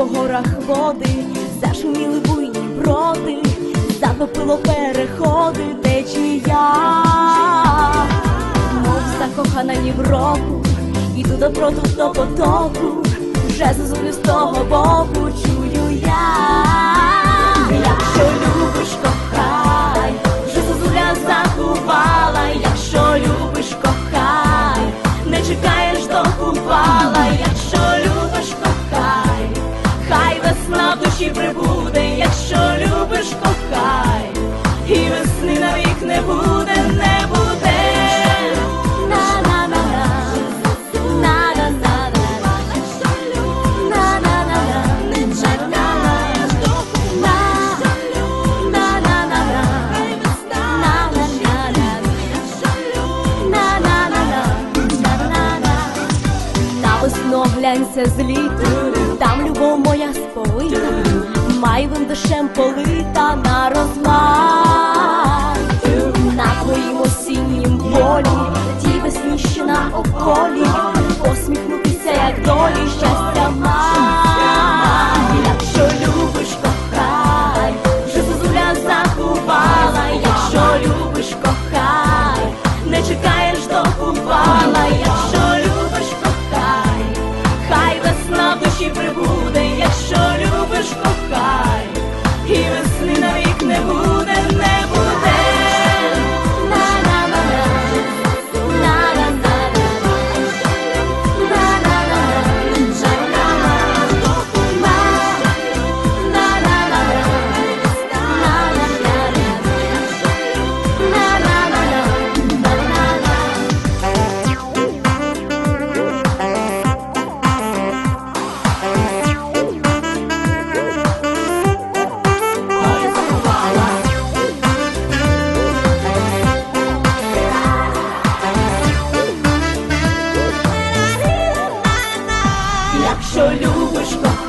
по горах води, зашуміли буйні броди, затопило переходи течія, мов закохана Європу, іду до проту до потоку, вже зозулю з того боку чую я, якщо любиш, кохай, вже зозуля заховала, якщо любиш, кохай, не чекаєш до купала, весно з там любов моя сповита, майвим дощем полита на розмах, на твоїм осіннім полі, ті весні, що на околі, посміхнутися, як долі, щастя май. якщо любиш кохати.